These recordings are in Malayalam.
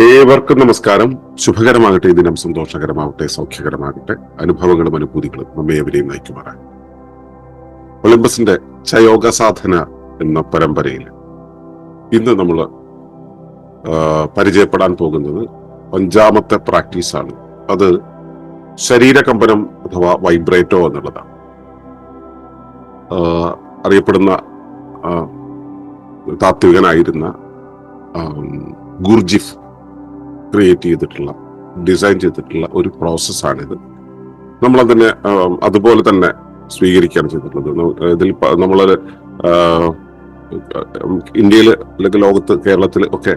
ഏവർക്കും നമസ്കാരം. ശുഭകരമാകട്ടെ. ഈ ദിനം സന്തോഷകരമാകട്ടെ സൗഖ്യകരമാകട്ടെ. അനുഭവങ്ങളും അനുഭൂതികളും നമ്മെ എവരെയും നയിക്കുമാറാൻ. ഒളിമ്പസിന്റെ ചയോഗ സാധന എന്ന പരമ്പരയിൽ ഇന്ന് നമ്മൾ പരിചയപ്പെടാൻ പോകുന്നത് അഞ്ചാമത്തെ പ്രാക്ടീസാണ് അത് ശരീരകമ്പനം അഥവാ വൈബ്രേറ്റോ എന്നുള്ളതാണ്. അറിയപ്പെടുന്ന താത്വികനായിരുന്ന ഗുർജിഫ് ക്രിയേറ്റ് ചെയ്തിട്ടുള്ള ഡിസൈൻ ചെയ്തിട്ടുള്ള ഒരു പ്രോസസ്സാണിത് നമ്മൾ അതിനെ അതുപോലെ തന്നെ സ്വീകരിക്കുകയാണ് ചെയ്തിട്ടുള്ളത്. ഇതിൽ നമ്മൾ ഇന്ത്യയിൽ അല്ലെങ്കിൽ ലോകത്ത് കേരളത്തിൽ ഒക്കെ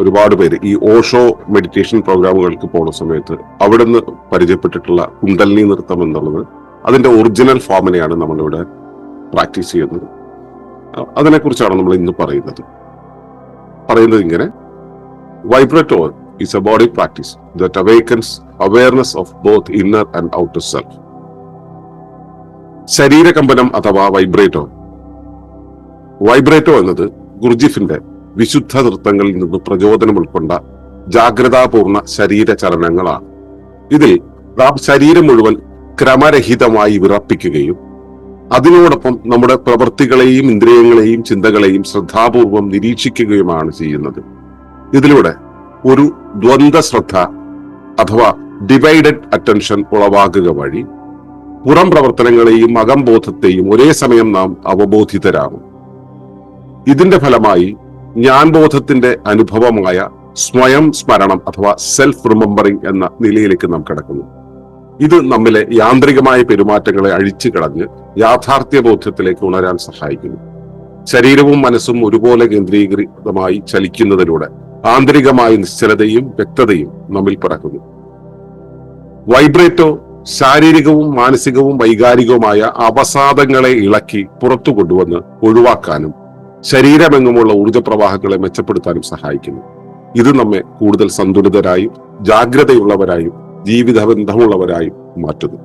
ഒരുപാട് പേര് ഈ ഓഷോ മെഡിറ്റേഷൻ പ്രോഗ്രാമുകൾക്ക് പോണ സമയത്ത് അവിടെ നിന്ന് പരിചയപ്പെട്ടിട്ടുള്ള കുണ്ടലിനി നൃത്തം എന്നുള്ളത് അതിന്റെ ഒറിജിനൽ ഫോമിനെയാണ് നമ്മളിവിടെ പ്രാക്ടീസ് ചെയ്യുന്നത്. അതിനെക്കുറിച്ചാണ് നമ്മൾ ഇന്ന് പറയുന്നത്. പറയുന്നത് ഇങ്ങനെ വൈബ്രറ്റോ is a body practice that awakens awareness of both inner and outer self. ശരീരകമ്പനം അഥവാ വൈബ്രേറ്റോ വൈബ്രേറ്റോ എന്നത് ഗുർജിഫിന്റെ വിശുദ്ധ നൃത്തങ്ങളിൽ നിന്ന് പ്രചോദനം ഉൾക്കൊണ്ട ജാഗ്രതാപൂർണ ശരീര ചലനങ്ങളാണ്. ഇതിൽ നാം ശരീരം മുഴുവൻ ക്രമരഹിതമായി വിറപ്പിക്കുകയും അതിനോടൊപ്പം നമ്മുടെ പ്രവൃത്തികളെയും ഇന്ദ്രിയങ്ങളെയും ചിന്തകളെയും ശ്രദ്ധാപൂർവം നിരീക്ഷിക്കുകയുമാണ് ചെയ്യുന്നത്. ഇതിലൂടെ ഒരു ദ്വന്ദ്വ ശ്രദ്ധ അഥവാ ഡിവൈഡഡ് അറ്റൻഷൻ ഉളവാകുക വഴി പുറം പ്രവർത്തനങ്ങളെയും അകംബോധത്തെയും ഒരേ സമയം നാം അവബോധിതരാകും. ഇതിന്റെ ഫലമായി ഞാൻ ബോധത്തിന്റെ അനുഭവമായ സ്വയം സ്മരണം അഥവാ സെൽഫ് റിമെമ്പറിംഗ് എന്ന നിലയിലേക്ക് നാം കിടക്കുന്നു. ഇത് നമ്മിലെ യാന്ത്രികമായ പെരുമാറ്റങ്ങളെ അഴിച്ചു കളഞ്ഞ് യാഥാർത്ഥ്യ ബോധ്യത്തിലേക്ക് ഉണരാൻ സഹായിക്കുന്നു. ശരീരവും മനസ്സും ഒരുപോലെ കേന്ദ്രീകൃതമായി ചലിക്കുന്നതിലൂടെ ആന്തരികമായ നിശ്ചലതയും വ്യക്തതയും നമ്മിൽ പിറക്കുന്നു. വൈബ്രേറ്റോ ശാരീരികവും മാനസികവും വൈകാരികവുമായ അവസാദങ്ങളെ ഇളക്കി പുറത്തു കൊണ്ടുവന്ന് ഒഴിവാക്കാനും ശരീരമെങ്ങുമുള്ള ഊർജപ്രവാഹങ്ങളെ മെച്ചപ്പെടുത്താനും സഹായിക്കുന്നു. ഇത് നമ്മെ കൂടുതൽ സന്തുലിതരായും ജാഗ്രതയുള്ളവരായും ജീവിത ബന്ധമുള്ളവരായും മാറ്റുന്നു.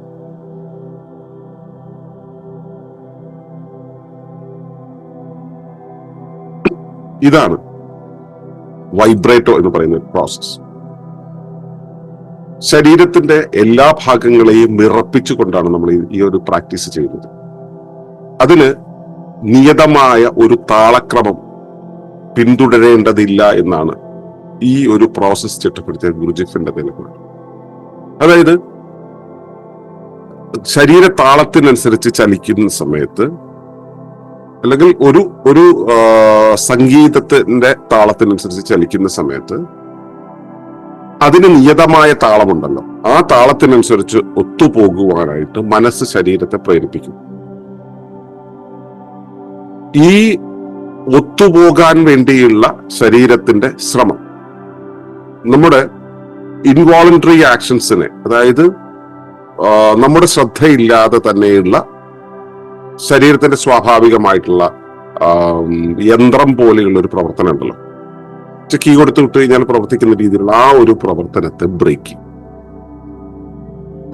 ഇതാണ് വൈബ്രേറ്റോ എന്ന് പറയുന്ന പ്രോസസ് ശരീരത്തിന്റെ എല്ലാ ഭാഗങ്ങളെയും വിറപ്പിച്ചുകൊണ്ടാണ് നമ്മൾ ഈ- ഒരു പ്രാക്ടീസ് ചെയ്യുന്നത്. അതിന് നിയതമായ ഒരു താളക്രമം പിന്തുടരേണ്ടതില്ല എന്നാണ് ഈ ഒരു പ്രോസസ് ചിട്ടപ്പെടുത്തിയ ഗുരുജിഫിന്റെ നിലപാട്. അതായത് ശരീര താളത്തിനനുസരിച്ച് ചലിക്കുന്ന സമയത്ത് അല്ലെങ്കിൽ ഒരു ഒരു സംഗീതത്തിന്റെ താളത്തിനനുസരിച്ച് ചലിക്കുന്ന സമയത്ത് അതിന് നിയതമായ താളമുണ്ടല്ലോ. ആ താളത്തിനനുസരിച്ച് ഒത്തുപോകുവാനായിട്ട് മനസ്സ് ശരീരത്തെ പ്രേരിപ്പിക്കും. ഈ ഒത്തുപോകാൻ വേണ്ടിയുള്ള ശരീരത്തിന്റെ ശ്രമം. നമ്മുടെ ഇൻവോളണ്ടറി ആക്ഷൻസിനെ അതായത് നമ്മുടെ ശ്രദ്ധയില്ലാതെ തന്നെയുള്ള ശരീരത്തിന്റെ സ്വാഭാവികമായിട്ടുള്ള യന്ത്രം പോലെയുള്ള ഒരു പ്രവർത്തനം ഉണ്ടല്ലോ. കീ കൊടുത്ത് വിട്ട് കഴിഞ്ഞാൽ പ്രവർത്തിക്കുന്ന രീതിയിലുള്ള ആ ഒരു പ്രവർത്തനത്തെ ബ്രേക്ക്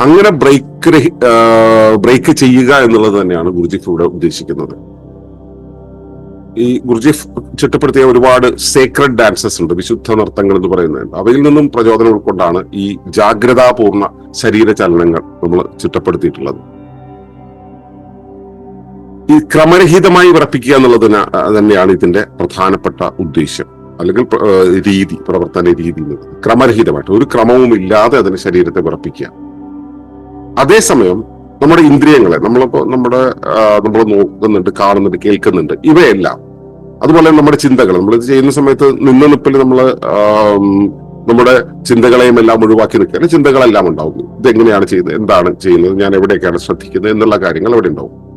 അങ്ങനെ ബ്രേക്ക് ബ്രേക്ക് ചെയ്യുക എന്നുള്ളത് തന്നെയാണ് ഗുരുജിഫ് ഇവിടെ ഉദ്ദേശിക്കുന്നത്. ഈ ഗുരുജിഫ് ചിട്ടപ്പെടുത്തിയ ഒരുപാട് സേക്രഡ് ഡാൻസസ് ഉണ്ട് വിശുദ്ധ നൃത്തങ്ങൾ എന്ന് പറയുന്നുണ്ട് അവയിൽ നിന്നും പ്രചോദനം ഉൾക്കൊണ്ടാണ് ഈ ജാഗ്രതാപൂർണ ശരീര ചലനങ്ങൾ നമ്മൾ ചിട്ടപ്പെടുത്തിയിട്ടുള്ളത്. ഈ ക്രമരഹിതമായി വിറപ്പിക്കുക എന്നുള്ളത് തന്നെയാണ് ഇതിന്റെ പ്രധാനപ്പെട്ട ഉദ്ദേശ്യം. അല്ലെങ്കിൽ രീതി പ്രവർത്തന രീതി ക്രമരഹിതമായിട്ട്. ഒരു ക്രമവും ഇല്ലാതെ അതിന് ശരീരത്തെ വിറപ്പിക്കുക. അതേസമയം നമ്മുടെ ഇന്ദ്രിയങ്ങളെ നമ്മളിപ്പോ നമ്മുടെ നമ്മൾ നോക്കുന്നുണ്ട് കാണുന്നുണ്ട് കേൾക്കുന്നുണ്ട്. ഇവയെല്ലാം അതുപോലെ നമ്മുടെ ചിന്തകൾ നമ്മൾ ഇത് ചെയ്യുന്ന സമയത്ത് നിന്ന നിപ്പിൽ നമ്മൾ നമ്മുടെ ചിന്തകളെയും എല്ലാം ഒഴിവാക്കി നിൽക്കുക. ചിന്തകളെല്ലാം ഉണ്ടാവും ഇതെങ്ങനെയാണ് ചെയ്യുന്നത് എന്താണ് ചെയ്യുന്നത്? ഞാൻ എവിടെയൊക്കെയാണ് ശ്രദ്ധിക്കുന്നത്? എന്നുള്ള കാര്യങ്ങൾ അവിടെ ഉണ്ടാവും.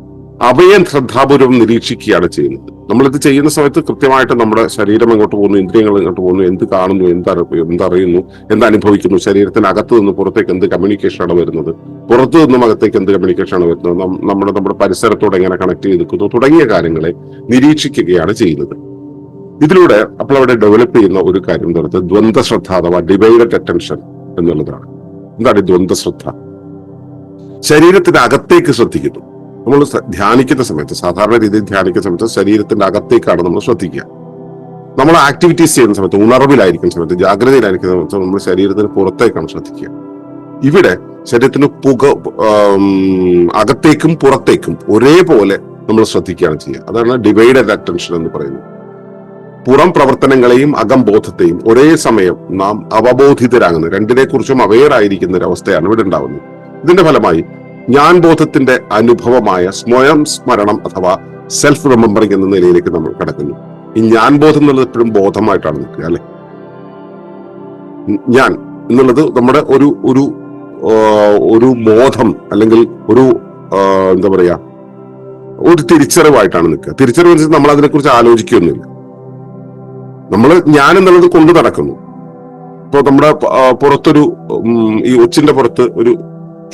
അവയെ ശ്രദ്ധാപൂർവം നിരീക്ഷിക്കുകയാണ് ചെയ്യുന്നത്. നമ്മളിത് ചെയ്യുന്ന സമയത്ത് കൃത്യമായിട്ട് നമ്മുടെ ശരീരം എങ്ങോട്ട് പോകുന്നു ഇന്ദ്രിയങ്ങൾ എങ്ങോട്ട് പോകുന്നു എന്ത് കാണുന്നു എന്ത് എന്തറിയുന്നു എന്തനുഭവിക്കുന്നു ശരീരത്തിനകത്ത് നിന്ന് പുറത്തേക്ക് എന്ത് കമ്മ്യൂണിക്കേഷനാണ് വരുന്നത് പുറത്തു നിന്നും അകത്തേക്ക് എന്ത് കമ്മ്യൂണിക്കേഷനാണ് വരുന്നത് നമ്മുടെ നമ്മുടെ പരിസരത്തോട് എങ്ങനെ കണക്ട് ചെയ്ത് നിൽക്കുന്നു തുടങ്ങിയ കാര്യങ്ങളെ നിരീക്ഷിക്കുകയാണ് ചെയ്യുന്നത്. ഇതിലൂടെ അപ്പോൾ അവിടെ ഡെവലപ്പ് ചെയ്യുന്ന ഒരു കാര്യം എന്ന് പറയുന്നത് ദ്വന്ദ് ശ്രദ്ധ അഥവാ ഡിവൈഡഡ് അറ്റൻഷൻ എന്നുള്ളതാണ്. എന്താണ് ഈ ദ്വന്ദ് ശ്രദ്ധ ശരീരത്തിന് അകത്തേക്ക് ശ്രദ്ധിക്കുന്നു. നമ്മൾ ധ്യാനിക്കുന്ന സമയത്ത് സാധാരണ രീതിയിൽ ധ്യാനിക്കുന്ന സമയത്ത് ശരീരത്തിന്റെ അകത്തേക്കാണ് നമ്മൾ ശ്രദ്ധിക്കുക. നമ്മൾ ആക്ടിവിറ്റീസ് ചെയ്യുന്ന സമയത്ത് ഉണർവിലായിരിക്കുന്ന സമയത്ത് ജാഗ്രതയിലായിരിക്കുന്ന സമയത്ത് നമ്മൾ ശരീരത്തിന് പുറത്തേക്കാണ് ശ്രദ്ധിക്കുക. ഇവിടെ ശരീരത്തിന് പുക അകത്തേക്കും പുറത്തേക്കും ഒരേപോലെ നമ്മൾ ശ്രദ്ധിക്കുകയാണ് ചെയ്യുക. അതാണ് ഡിവൈഡഡ് അറ്റൻഷൻ എന്ന് പറയുന്നത്. പുറം പ്രവർത്തനങ്ങളെയും അകം ബോധത്തെയും ഒരേ സമയം നാം അവബോധിതരാകുന്നത് രണ്ടിനെ കുറിച്ചും അവെയർ ആയിരിക്കുന്ന ഒരു അവസ്ഥയാണ് ഇവിടെ ഉണ്ടാവുന്നത്. ഇതിന്റെ ഫലമായി ഞാൻ ബോധത്തിന്റെ അനുഭവമായ സ്വയം സ്മരണം അഥവാ സെൽഫ് റിമെമ്പറിംഗ് എന്ന നിലയിലേക്ക് നമ്മൾ കടക്കുന്നു. ഈ ഞാൻ ബോധം എന്നുള്ളത് എപ്പോഴും ബോധമായിട്ടാണ് നിൽക്കുക അല്ലെ? ഞാൻ എന്നുള്ളത് നമ്മുടെ ഒരു ഒരു ഒരു ബോധം അല്ലെങ്കിൽ ഒരു എന്താ പറയാ ഒരു തിരിച്ചറിവായിട്ടാണ് നിൽക്കുക. തിരിച്ചറിവ് നമ്മൾ അതിനെക്കുറിച്ച് ആലോചിക്കുകയൊന്നുമില്ല. നമ്മൾ ഞാൻ എന്നുള്ളത് കൊണ്ടു നടക്കുന്നു. ഇപ്പൊ നമ്മുടെ പുറത്തൊരു ഈ ഒച്ചിന്റെ പുറത്ത് ഒരു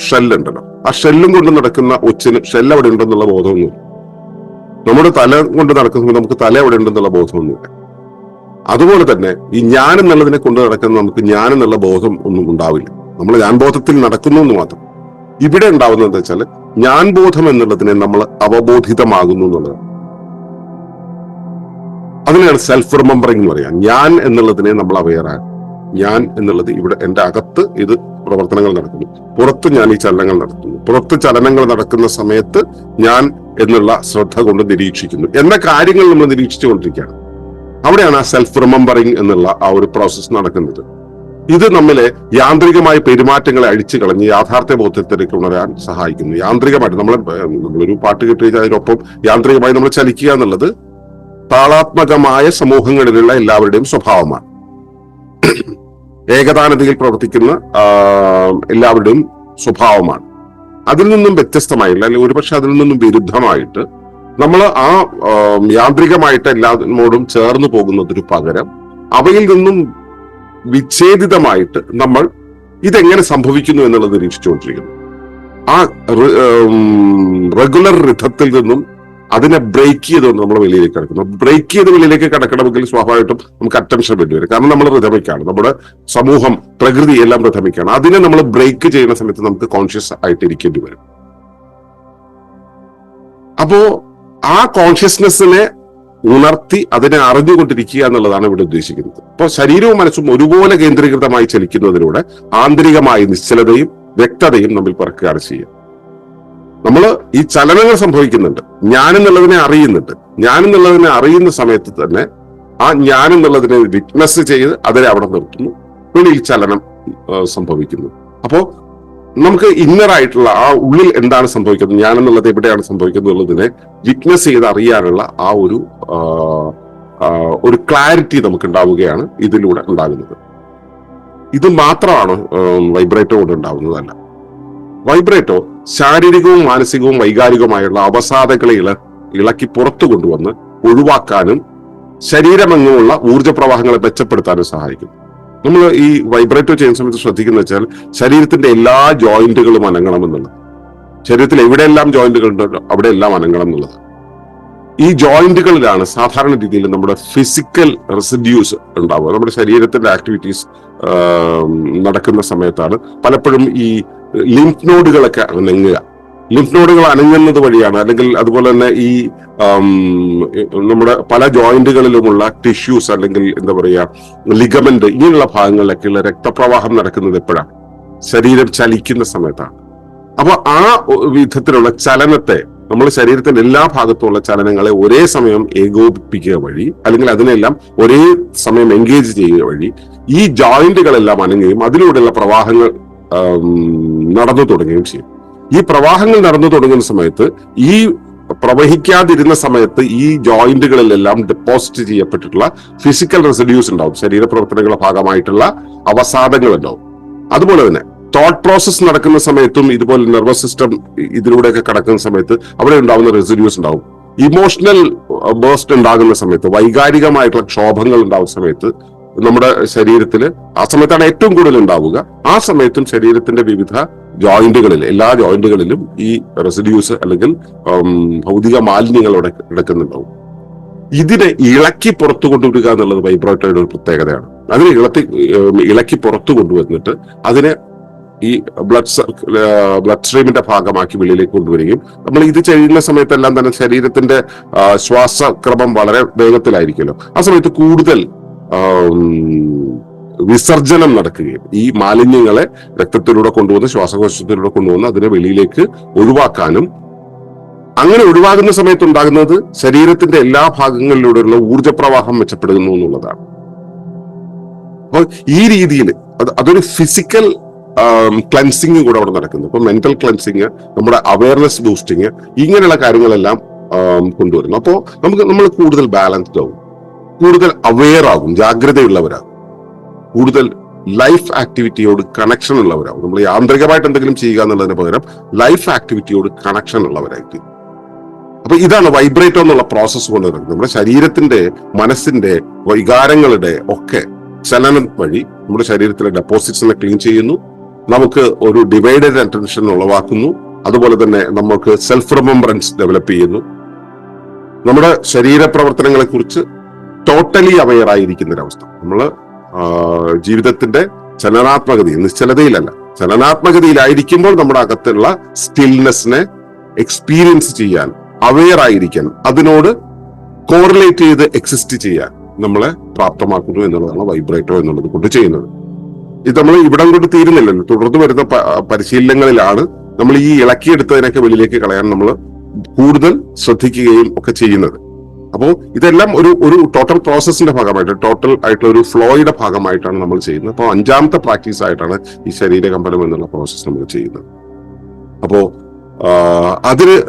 ഷെല്ലുണ്ടല്ലോ. ആ ഷെല്ലും കൊണ്ട് നടക്കുന്ന ഒച്ചിന് ഷെല്ല് അവിടെ ഉണ്ടെന്നുള്ള ബോധമൊന്നുമില്ല. നമ്മുടെ തല കൊണ്ട് നടക്കുന്ന സമയത്ത് നമുക്ക് തല അവിടെ ഉണ്ടെന്നുള്ള ബോധമൊന്നുമില്ല. അതുപോലെ തന്നെ ഈ ഞാൻ എന്നുള്ളതിനെ കൊണ്ട് നടക്കുന്ന നമുക്ക് ഞാൻ എന്നുള്ള ബോധം ഒന്നും ഉണ്ടാവില്ല. നമ്മൾ ഞാൻ ബോധത്തിൽ നടക്കുന്നു എന്ന് മാത്രം. ഇവിടെ ഉണ്ടാവുന്നത് എന്താ വെച്ചാൽ ഞാൻ ബോധം എന്നുള്ളതിനെ നമ്മൾ അവബോധിതമാകുന്നു എന്നുള്ളതാണ്. അതിനെയാണ് സെൽഫ് റിമെമ്പറിംഗ് എന്ന് പറയാം. ഞാൻ എന്നുള്ളതിനെ നമ്മൾ അവെയറാണ് ഞാൻ എന്നുള്ളത് ഇവിടെ എന്റെ അകത്ത് ഇത് പ്രവർത്തനങ്ങൾ നടക്കുന്നു. പുറത്ത് ഞാൻ ഈ ചലനങ്ങൾ നടത്തുന്നു. പുറത്ത് ചലനങ്ങൾ നടക്കുന്ന സമയത്ത് ഞാൻ എന്നുള്ള ശ്രദ്ധ കൊണ്ട് നിരീക്ഷിക്കുന്നു. എന്ന കാര്യങ്ങൾ നമ്മൾ നിരീക്ഷിച്ചുകൊണ്ടിരിക്കുകയാണ് അവിടെയാണ് ആ സെൽഫ് റിമെമ്പറിങ് എന്നുള്ള ആ ഒരു പ്രോസസ്സ് നടക്കുന്നത്. ഇത് നമ്മളെ യാന്ത്രികമായ പെരുമാറ്റങ്ങളെ അഴിച്ചു കളഞ്ഞ് യാഥാർത്ഥ്യ ബോധത്തിലേക്ക് ഉണരാൻ സഹായിക്കുന്നു. യാന്ത്രികമായിട്ട് നമ്മൾ നമ്മളൊരു പാട്ട് കിട്ടി അതിനൊപ്പം യാന്ത്രികമായി നമ്മൾ ചലിക്കുക എന്നുള്ളത് താളാത്മകമായ സമൂഹങ്ങളിലുള്ള എല്ലാവരുടെയും സ്വഭാവമാണ്. ഏകതാനതയിൽ പ്രവർത്തിക്കുന്ന എല്ലാവരുടെയും സ്വഭാവമാണ്. അതിൽ നിന്നും വ്യത്യസ്തമായില്ല അല്ലെങ്കിൽ ഒരുപക്ഷെ അതിൽ നിന്നും വിരുദ്ധമായിട്ട് നമ്മൾ ആ യാന്ത്രികമായിട്ട് എല്ലാവരോടും ചേർന്ന് പോകുന്നതിന് പകരം അവയിൽ നിന്നും വിച്ഛേദിതമായിട്ട് നമ്മൾ ഇതെങ്ങനെ സംഭവിക്കുന്നു എന്നുള്ളത് നിരീക്ഷിച്ചുകൊണ്ടിരിക്കുന്നു. ആ റെഗുലർ റിഥത്തിൽ നിന്നും അതിനെ ബ്രേക്ക് ചെയ്തുകൊണ്ട് നമ്മൾ വെളിയിലേക്ക് കിടക്കുന്നു. ബ്രേക്ക് ചെയ്ത് വെളിയിലേക്ക് കിടക്കണമെങ്കിൽ സ്വാഭാവികമായിട്ടും നമുക്ക് അറ്റൻഷൻ വേണ്ടി വരും. കാരണം നമ്മൾ റിഥമിക്കാണ് നമ്മുടെ സമൂഹം പ്രകൃതി എല്ലാം റിഥമിക്കാണ് അതിനെ നമ്മൾ ബ്രേക്ക് ചെയ്യുന്ന സമയത്ത് നമുക്ക് കോൺഷ്യസ് ആയിട്ട് ഇരിക്കേണ്ടി വരും. അപ്പോ ആ കോൺഷ്യസ്നെസ്സിനെ ഉണർത്തി അതിനെ അറിഞ്ഞുകൊണ്ടിരിക്കുക എന്നുള്ളതാണ് ഇവിടെ ഉദ്ദേശിക്കുന്നത്. അപ്പോൾ ശരീരവും മനസ്സും ഒരുപോലെ കേന്ദ്രീകൃതമായി ചലിക്കുന്നതിലൂടെ ആന്തരികമായ നിശ്ചലതയും വ്യക്തതയും നമ്മൾ പറക്കുകയാണ് ചെയ്യുക. നമ്മൾ ഈ ചലനങ്ങൾ സംഭവിക്കുന്നുണ്ട്. ഞാൻ എന്നുള്ളതിനെ അറിയുന്നുണ്ട്. ഞാൻ എന്നുള്ളതിനെ അറിയുന്ന സമയത്ത് തന്നെ ആ ഞാൻ എന്നുള്ളതിനെ വിറ്റ്നസ് ചെയ്ത് അതിനെ അവിടെ നിർത്തുന്നു. ഈ ചലനം സംഭവിക്കുന്നു. അപ്പോ നമുക്ക് ഇന്നർ ആയിട്ടുള്ള ആ ഉള്ളിൽ എന്താണ് സംഭവിക്കുന്നത് ഞാൻ എന്നുള്ളത് എവിടെയാണ് സംഭവിക്കുന്നത് എന്നുള്ളതിനെ വിറ്റ്നസ് ചെയ്ത് അറിയാനുള്ള ആ ഒരു ഒരു ക്ലാരിറ്റി നമുക്ക് ഉണ്ടാവുകയാണ് ഇതിലൂടെ ഉണ്ടാകുന്നത്. ഇത് മാത്രമാണ് വൈബ്രേറ്റർ കൊണ്ട് ഉണ്ടാവുന്നതല്ല. വൈബ്രേറ്റോ ശാരീരികവും മാനസികവും വൈകാരികവുമായുള്ള അവസാദങ്ങളെ ഇള ഇളക്കി പുറത്തു കൊണ്ടുവന്ന് ഒഴിവാക്കാനും ശരീരമെങ്ങുമുള്ള ഊർജ പ്രവാഹങ്ങളെ മെച്ചപ്പെടുത്താനും സഹായിക്കും. നമ്മൾ ഈ വൈബ്രേറ്റോ ചെയ്യുന്ന സമയത്ത് ശ്രദ്ധിക്കുന്ന വെച്ചാൽ ശരീരത്തിന്റെ എല്ലാ ജോയിന്റുകളും അനങ്ങണം എന്നുള്ളത്. ശരീരത്തിൽ എവിടെയെല്ലാം ജോയിന്റുകൾ ഉണ്ടോ അവിടെയെല്ലാം അനങ്ങണം എന്നുള്ളത്. ഈ ജോയിന്റുകളിലാണ് സാധാരണ രീതിയിൽ നമ്മുടെ ഫിസിക്കൽ റെസിഡ്യൂസ് ഉണ്ടാവുക. നമ്മുടെ ശരീരത്തിന്റെ ആക്ടിവിറ്റീസ് നടക്കുന്ന സമയത്താണ് പലപ്പോഴും ഈ ലിംഫ് നോഡുകളൊക്കെ അനങ്ങുക. ലിംഫ് നോഡുകൾ അനങ്ങുന്നത് വഴിയാണ്. അല്ലെങ്കിൽ അതുപോലെ തന്നെ ഈ നമ്മുടെ പല ജോയിന്റുകളിലുമുള്ള ടിഷ്യൂസ് അല്ലെങ്കിൽ എന്താ പറയുക ലിഗമെന്റ് ഇങ്ങനെയുള്ള ഭാഗങ്ങളിലൊക്കെയുള്ള രക്തപ്രവാഹം നടക്കുന്നത് എപ്പോഴാണ്? ശരീരം ചലിക്കുന്ന സമയത്താണ്. അപ്പൊ ആ വിധത്തിലുള്ള ചലനത്തെ നമ്മൾ ശരീരത്തിന്റെ എല്ലാ ഭാഗത്തുമുള്ള ചലനങ്ങളെ ഒരേ സമയം ഏകോപിപ്പിക്കുക വഴി അല്ലെങ്കിൽ അതിനെല്ലാം ഒരേ സമയം എൻഗേജ് ചെയ്യുക വഴി ഈ ജോയിന്റുകളെല്ലാം അനങ്ങുകയും അതിലൂടെയുള്ള പ്രവാഹങ്ങൾ നടന്നു തുടങ്ങുകയും ചെയ്യും. ഈ പ്രവാഹങ്ങൾ നടന്നു തുടങ്ങുന്ന സമയത്ത് ഈ പ്രവഹിക്കാതിരുന്ന സമയത്ത് ഈ ജോയിന്റുകളിലെല്ലാം ഡെപ്പോസിറ്റ് ചെയ്യപ്പെട്ടിട്ടുള്ള ഫിസിക്കൽ റെസിഡ്യൂസ് ഉണ്ടാവും. ശരീരപ്രവർത്തനങ്ങളുടെ ഭാഗമായിട്ടുള്ള അവസാദങ്ങൾ ഉണ്ടാവും. അതുപോലെ തന്നെ തോട്ട് പ്രോസസ് നടക്കുന്ന സമയത്തും ഇതുപോലെ നെർവസ് സിസ്റ്റം ഇതിലൂടെയൊക്കെ കടക്കുന്ന സമയത്ത് അവിടെ ഉണ്ടാവുന്ന റെസിഡ്യൂസ് ഉണ്ടാവും. ഇമോഷണൽ ബേസ്റ്റ് ഉണ്ടാകുന്ന സമയത്ത് വൈകാരികമായിട്ടുള്ള ക്ഷോഭങ്ങൾ ഉണ്ടാവുന്ന സമയത്ത് നമ്മുടെ ശരീരത്തിൽ ആ സമയത്താണ് ഏറ്റവും കൂടുതൽ ഉണ്ടാവുക. ആ സമയത്തും ശരീരത്തിന്റെ വിവിധ ജോയിന്റുകളിൽ എല്ലാ ജോയിന്റുകളിലും ഈ റെസിഡ്യൂസ് അല്ലെങ്കിൽ ഭൗതിക മാലിന്യങ്ങൾ അവിടെ കിടക്കുന്നുണ്ടാവും. ഇതിനെ ഇളക്കി പുറത്തു കൊണ്ടുവരിക എന്നുള്ളത് വൈബ്രോട്ടോയുടെ ഒരു പ്രത്യേകതയാണ്. അതിനെ ഇളത്തി ഇളക്കി പുറത്തു കൊണ്ടുവന്നിട്ട് അതിനെ ഈ ബ്ലഡ് ബ്ലഡ് സ്ട്രീമിന്റെ ഭാഗമാക്കി വെളിയിലേക്ക് കൊണ്ടുവരികയും നമ്മൾ ഇത് ചെയ്യുന്ന സമയത്തെല്ലാം തന്നെ ശരീരത്തിന്റെ ശ്വാസക്രമം വളരെ വേഗത്തിലായിരിക്കുമല്ലോ. ആ സമയത്ത് കൂടുതൽ വിസർജനം നടക്കുകയും ഈ മാലിന്യങ്ങളെ രക്തത്തിലൂടെ കൊണ്ടുവന്ന് ശ്വാസകോശത്തിലൂടെ കൊണ്ടുവന്ന് അതിനെ വെളിയിലേക്ക് ഒഴിവാക്കാനും അങ്ങനെ ഒഴിവാകുന്ന സമയത്ത് ഉണ്ടാകുന്നത് ശരീരത്തിന്റെ എല്ലാ ഭാഗങ്ങളിലൂടെയുള്ള ഊർജപ്രവാഹം മെച്ചപ്പെടുന്നു എന്നുള്ളതാണ്. അപ്പോൾ ഈ രീതിയിൽ അത് അതൊരു ഫിസിക്കൽ ക്ലൻസിങ് കൂടെ അവിടെ നടക്കുന്നു. ഇപ്പൊ മെന്റൽ ക്ലൻസിങ് നമ്മുടെ അവയർനെസ് ബൂസ്റ്റിങ് ഇങ്ങനെയുള്ള കാര്യങ്ങളെല്ലാം കൊണ്ടുവരുന്നു. അപ്പോൾ നമുക്ക് നമ്മൾ കൂടുതൽ ബാലൻസ്ഡ് ആവും. കൂടുതൽ അവെയർ ആകും ജാഗ്രതയുള്ളവരാകും കൂടുതൽ ലൈഫ് ആക്ടിവിറ്റിയോട് കണക്ഷൻ ഉള്ളവരാകും നമ്മൾ യാന്ത്രികമായിട്ട് എന്തെങ്കിലും ചെയ്യുക എന്നുള്ളതിന് പകരം ലൈഫ് ആക്ടിവിറ്റിയോട് കണക്ഷൻ ഉള്ളവരായിരിക്കും. അപ്പൊ ഇതാണ് വൈബ്രേറ്റോ എന്നുള്ള പ്രോസസ്സ് കൊണ്ട് നടക്കുന്നത്. നമ്മുടെ ശരീരത്തിന്റെ മനസ്സിന്റെ വികാരങ്ങളുടെ ഒക്കെ ചലനം വഴി നമ്മുടെ ശരീരത്തിലെ ഡെപ്പോസിറ്റ്സിനെ ക്ലീൻ ചെയ്യുന്നു. നമുക്ക് ഒരു ഡിവൈഡഡ് അറ്റൻഷൻ ഉളവാക്കുന്നു. അതുപോലെ തന്നെ നമുക്ക് സെൽഫ് റിമംബറൻസ് ഡെവലപ്പ് ചെയ്യുന്നു. നമ്മുടെ ശരീര പ്രവർത്തനങ്ങളെ കുറിച്ച് ടോട്ടലി അവയർ ആയിരിക്കുന്ന ഒരവസ്ഥ നമ്മൾ ജീവിതത്തിന്റെ ചലനാത്മകതയിൽ നിശ്ചലതയിലല്ല. ചലനാത്മകതയിലായിരിക്കുമ്പോൾ നമ്മുടെ അകത്തുള്ള സ്റ്റിൽനെസ്സിനെ എക്സ്പീരിയൻസ് ചെയ്യാൻ അവയർ ആയിരിക്കാൻ അതിനോട് കോറിലേറ്റ് ചെയ്ത് എക്സിസ്റ്റ് ചെയ്യാൻ നമ്മളെ പ്രാപ്തമാക്കുന്നു എന്നുള്ളതാണ് വൈബ്രേറ്റോ എന്നുള്ളത് കൊണ്ട് ചെയ്യുന്നത്. ഇത് നമ്മൾ ഇവിടം കൊണ്ട് തീരുന്നില്ലല്ലോ. തുടർന്ന് വരുന്ന പരിശീലനങ്ങളിലാണ് നമ്മൾ ഈ ഇളക്കിയെടുത്തതിനൊക്കെ വെളിയിലേക്ക് കളയാൻ നമ്മൾ കൂടുതൽ ശ്രദ്ധിക്കുകയും ഒക്കെ ചെയ്യുന്നത്. അപ്പോൾ ഇതെല്ലാം ഒരു ഒരു ടോട്ടൽ പ്രോസസ്സിന്റെ ഭാഗമായിട്ട് ടോട്ടൽ ആയിട്ടുള്ള ഒരു ഫ്ലോയുടെ ഭാഗമായിട്ടാണ് നമ്മൾ ചെയ്യുന്നത്. അപ്പോൾ അഞ്ചാമത്തെ പ്രാക്ടീസ് ആയിട്ടാണ് ഈ ശരീരകമ്പനം എന്നുള്ള പ്രോസസ്സ് നമ്മൾ ചെയ്യുന്നത്. അപ്പോ ആഹ് അതിന്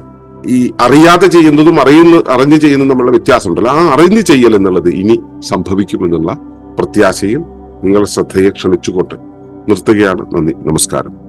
ഈ അറിയാതെ ചെയ്യുന്നതും അറിയുന്ന അറിഞ്ഞു ചെയ്യുന്നതും തമ്മിലുള്ള വ്യത്യാസമുണ്ടല്ലോ. ആ അറിഞ്ഞു ചെയ്യൽ എന്നുള്ളത് ഇനി സംഭവിക്കുമെന്നുള്ള പ്രത്യാശയും നിങ്ങൾ ശ്രദ്ധയെ ക്ഷണിച്ചുകൊണ്ട് നിർത്തുകയാണ്. നന്ദി. നമസ്കാരം.